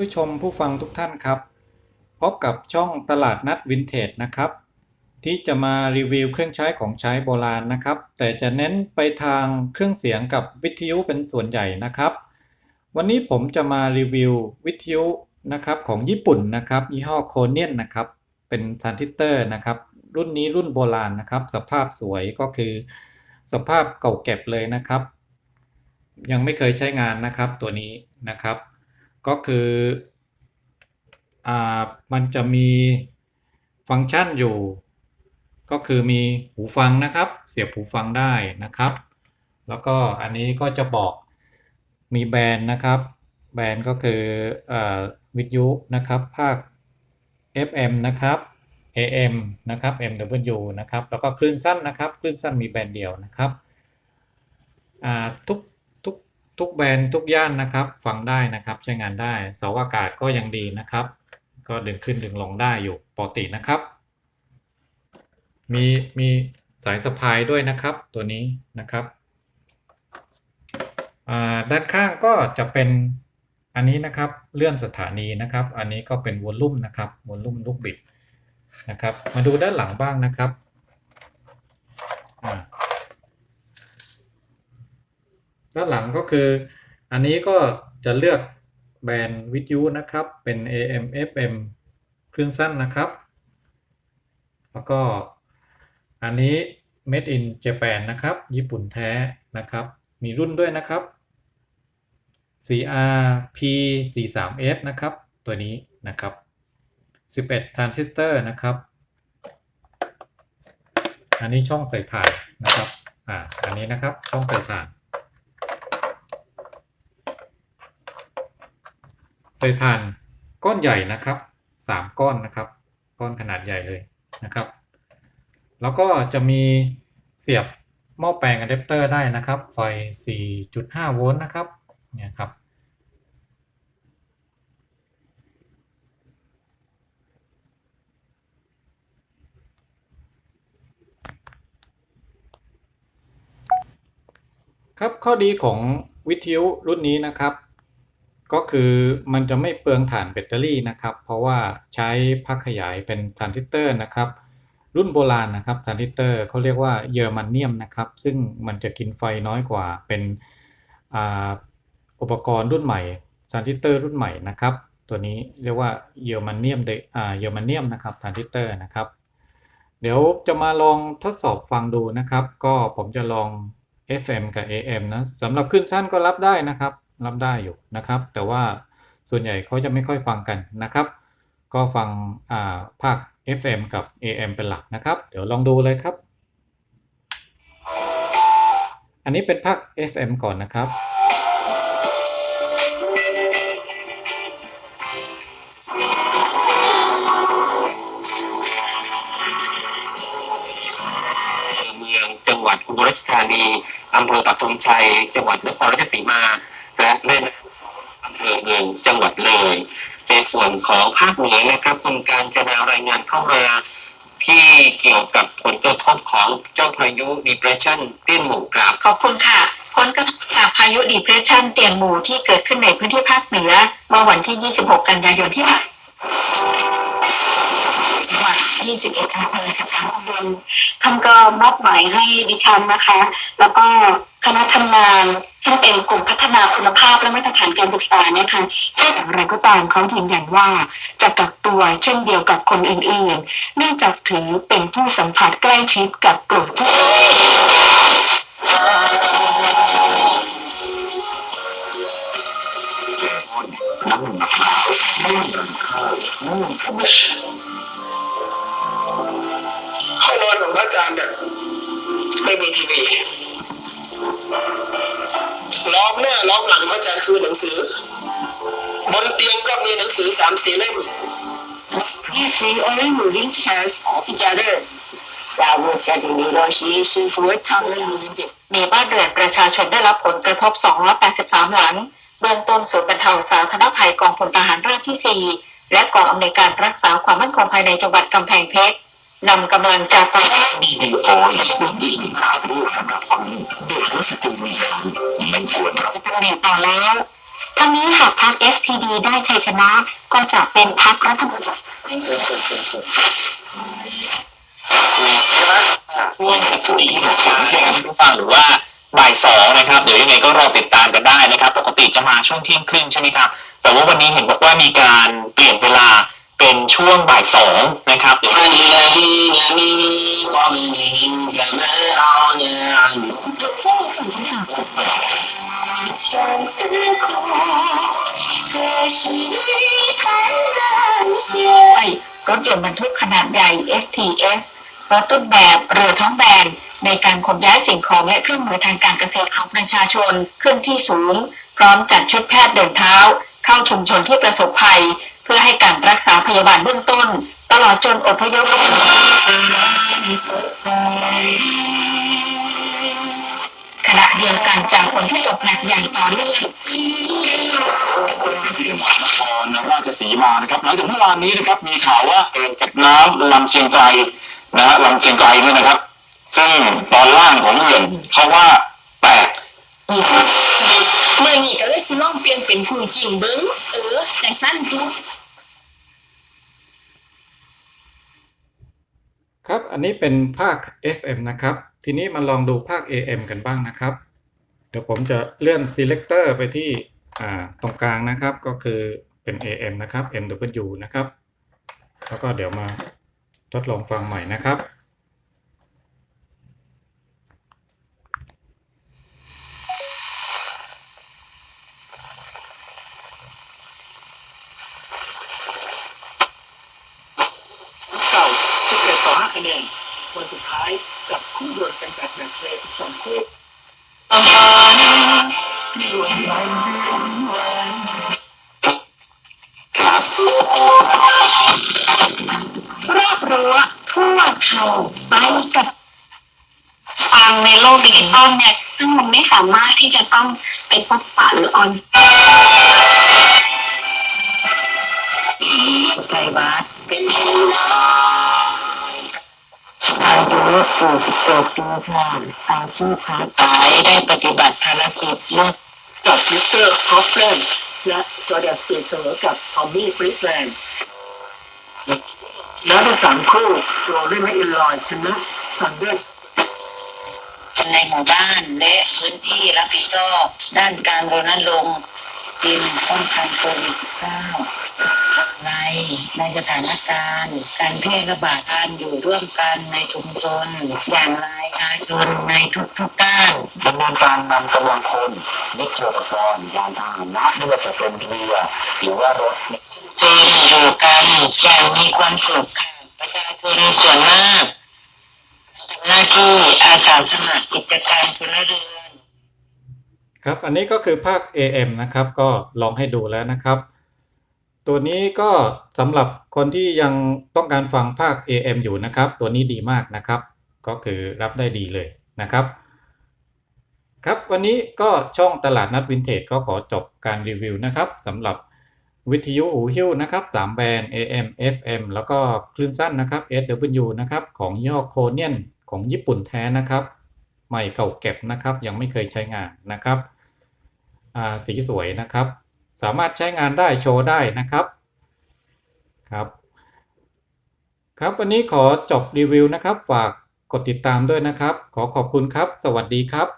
ผู้ชมผู้ฟังทุกท่านครับ พบกับช่องตลาดนัดวินเทจนะครับ ที่จะมารีวิวเครื่องใช้ของใช้โบราณนะครับ แต่จะเน้นไปทางเครื่องเสียงกับวิทยุเป็นส่วนใหญ่นะครับ วันนี้ผมจะมารีวิววิทยุนะครับของญี่ปุ่นนะครับยี่ห้อโคเนียนนะครับ เป็นทรานซิสเตอร์นะครับ รุ่นนี้รุ่นโบราณนะครับ สภาพสวยก็คือ สภาพเก่าเก็บเลยนะครับ ยังไม่เคยใช้งานนะครับตัวนี้นะครับ ก็คืออ่ามันจะมีฟังก์ชันอยู่ ก็คือมีหูฟังนะครับ เสียบหูฟังได้นะครับ แล้วก็อันนี้ก็จะบอกมีแบรนด์นะครับ แบรนด์ก็คืออวิทยุนะครับภาค FM นะครับ AM นะครับ MW นะครับ แล้วก็คลื่นสั้นนะครับ คลื่นสั้นมีแบรนด์เดียวนะครับทุก ทุกแบรนด์ทุกย่านนะครับ ฟังได้นะครับ ใช้งานได้เสาอากาศก็ยังดีนะครับ ก็ดึงขึ้นดึงลงได้อยู่ปกตินะครับ มีมีสายสะพายด้วยนะครับ ตัวนี้นะครับด้านข้างก็จะเป็นอันนี้นะครับเลื่อนสถานีนะครับ อันนี้ก็เป็นวอลลุ่มนะครับวอลลุ่มลูกบิดนะครับ มาดูด้านหลังบ้างนะครับอ่า ด้านหลังก็คือ อันนี้ก็จะเลือกแบรนด์วิทยุนะครับ เป็น AM FM ครื่องสั้นนะครับ แล้วก็อันนี้ made in Japan นะครับ ญี่ปุ่นแท้นะครับ มีรุ่นด้วยนะครับ CRP 43F นะครับ ตัวนี้นะครับ 11ทรานซิสเตอร์นะครับ อันนี้ช่องใส่ถ่านนะครับ อ่า อันนี้นะครับ ช่องใส่ถ่าน ใส่ถ่านก้อนใหญ่นะครับ 3 ก้อนนะครับ ก้อนขนาดใหญ่เลยนะครับ แล้วก็จะมีเสียบหม้อแปลงอะแดปเตอร์ได้นะครับ ไฟ 4.5 โวลต์นะครับเนี่ยครับครับข้อดีของวิทยุรุ่นนี้นะครับ ก็คือมันจะไม่เปลืองถ่านแบตเตอรี่นะครับ เพราะว่าใช้พักขยายเป็นทรานซิสเตอร์นะครับ รุ่นโบราณนะครับทรานซิสเตอร์เขาเรียกว่าเยอรมันเนียมนะครับ ซึ่งมันจะกินไฟน้อยกว่าเป็นอ,อุปกรณ์รุ่นใหม่ทรานซิสเตอร์รุ่นใหม่นะครับ ตัวนี้เรียกว่าเยอรมันเนียมเดอเยอรมันเนียมนะครับทรานซิสเตอร์นะครับ เดี๋ยวจะมาลองทดสอบฟังดูนะครับ ก็ผมจะลอง FM กับ AM นะสำหรับคลื่นสั้นก็รับได้นะครับ รับได้อยู่นะครับ แต่ว่าส่วนใหญ่เขาจะไม่ค่อยฟังกันนะครับ ก็ฟังอ่าภาค FM กับ AM เป็นหลักนะครับ เดี๋ยวลองดูเลยครับ อันนี้เป็นภาค FM ก่อนนะครับเภอเมืองจังหวัดอุบลราชธานีอำเภอปักธงชัย จังหวัดนครราชสีมา และแม่น้ำอำเภอเมืองจังหวัดเลย ในส่วนของภาคเหนือนะครับคุณการจะนารายงานเข้ามาที่เกี่ยวกับผลกระทบของเจ้าพายุ depression เตี้ยนหมู่กราบขอบคุณค่ะ ผลกระทบจากพายุ depression เตียนหมู่ที่เกิดขึ้นในพื้นที่ภาคเหนือเมื่อวันที่ 26 กันยายนที่ผ่านจังหวัด21อำเภอสถานตำบลท่านก็มอบหมายให้ดิฉันนะคะ แล้วก็ คณะทำงานซึ่งเป็นกลุ่มพัฒนาคุณภาพและมาตรฐานการศึกษาเนี่ยค่ะแต่อย่างไรก็ตามเขายืนยันว่าจะกักตัวเช่นเดียวกับคนอื่นๆ เนื่องจากถือเป็นผู้สัมผัสใกล้ชิดกับกลุ่มผู้น้ำมะพร้าวน้ำข้าวน้ำธรรมชาติห้องนอนของพระอาจารย์เนี่ยไม่มีทีวี ล้อมหน้าล้อมหลังพระอาจารย์คือหนังสือ บนเตียงก็มีหนังสือสามสี่เล่ม You see only moving chairs all together. That will take a negotiation for time. มีบ้านเรือนประชาชนได้รับผลกระทบ 283 หลัง เบื้องต้นศูนย์บรรเทาสาธารณภัยกองพลทหารราบที่ 4 และกองอำนวยการรักษาความมั่นคงภายในจังหวัดกำแพงเพชร นำกำลังจากไปมีดีโอในพื้นที่ทางเลือกสำหรับคุณเด็กและสตรีมีคันไม่ควรรับตั้งแต่ต่อแล้วทั้งนี้หากพรรค SPD ได้ชัยชนะก็จะเป็นพรรครัฐบาลช่วงสิบสี่นาฬิกานะครับทุกฟังหรือว่าบ่ายสองนะครับเดี๋ยวยังไงก็รอติดตามกันได้นะครับ ปกติจะมาช่วงเที่ยงครึ่งใช่ไหมครับ แต่ว่าวันนี้เห็นบอกว่ามีการเปลี่ยนเวลาเป็นช่วงบ่ายสองนะครับ เดี๋ยวให้รถยนต์บรรทุกขนาดใหญ่ FTS รถต้นแบบเรือท้องแบน ในการขนย้ายสิ่งของและเครื่องมือทางการเกษตรของประชาชนขึ้นที่สูง พร้อมจัดชุดแพทย์เดินเท้า เข้าชุมชนที่ประสบภัย เพื่อให้การรักษาพยาบาลเบื้องต้น ตลอดจนอพยพณะเดียว กันจากฝนที่ตกหนักอย่างต่อเนื่องที่จังหวัดนครราชสีมานะครับหลังจากเมื่อวานนี้นะครับมีข่าวว่าเอ่อกับน้ำลำเชียงไกรนะฮะลำเชียงไกรเนี่ยนะครับ ซึ่งตอนล่างของเขื่อนเขาว่าแตกมื่อนี้ก็เลยสิลองเปลี่ยนเป็นกุ้งจิ้มเบิ้งเออจังสั้นดูครับ อันนี้เป็นภาค FM นะครับ ทีนี้มาลองดูภาค AM กันบ้างนะครับ เดี๋ยวผมจะเลื่อน selector ไปที่ตรงกลางนะครับ ก็คือเป็น AM นะครับ MW นะครับ แล้วก็เดี๋ยวมาทดลองฟังใหม่นะครับเก่า11ต่อ5คะแนนวันสุดท้ายจับคู่ดวลกันแบบแบ่งเพลย์12คู่ รอบรั้วทั่วไทยไปกับฟังในโลกดิจิตอลเนี่ยซึ่งมันไม่สามารถที่จะต้องไปพบปะหรือออนไทยบาสเป็น อายุ46ปีค่ะอาชีพค้าขายได้ปฏิบัติภารกิจเลือกจับมิสเตอร์คอฟแลนด์และจอร์แดนสปีดเสมอกับทอมมี่ฟริสแลนด์และทั้งสามคู่โรลี่แมคอินลอยชนะซันเดอร์ในหมู่บ้านและพื้นที่รับผิดชอบด้านการรณรงค์จิมป้องกันโควิด -19 ในในสถานการณ์ การแพร่ระบาดการอยู่ร่วมกันในชุมชน อย่างไรประชาชนในทุกๆด้านดำเนินการนำกำลังคนนิติอุปกรณ์ยานพาหนะไม่ว่าจะเป็นเรือหรือว่ารถชนอยู่กันอย่างมีความสุขค่ะประชาชนส่วนมากทำหน้าที่อาสาสมัครกิจการพลเรือนครับ อันนี้ก็คือภาค AM นะครับ ก็ลองให้ดูแล้วนะครับ ตัวนี้ก็สำหรับคนที่ยังต้องการฟังภาค AM อยู่นะครับ ตัวนี้ดีมากนะครับ ก็คือรับได้ดีเลยนะครับ ครับวันนี้ก็ช่องตลาดนัดวินเทจก็ขอจบการรีวิวนะครับสำหรับวิทยุหูหิ้วนะครับ3แบรนด์ AM FM แล้วก็คลื่นสั้นนะครับ SW นะครับของยี่ห้อโคเนียนของญี่ปุ่นแท้นะครับใหม่เก่าเก็บนะครับ ยังไม่เคยใช้งานนะครับอ่าสีสวยนะครับ สามารถใช้งานได้โชว์ได้นะครับครับ ครับวันนี้ขอจบรีวิวนะครับ ฝากกดติดตามด้วยนะครับ ขอขอบคุณครับ สวัสดีครับ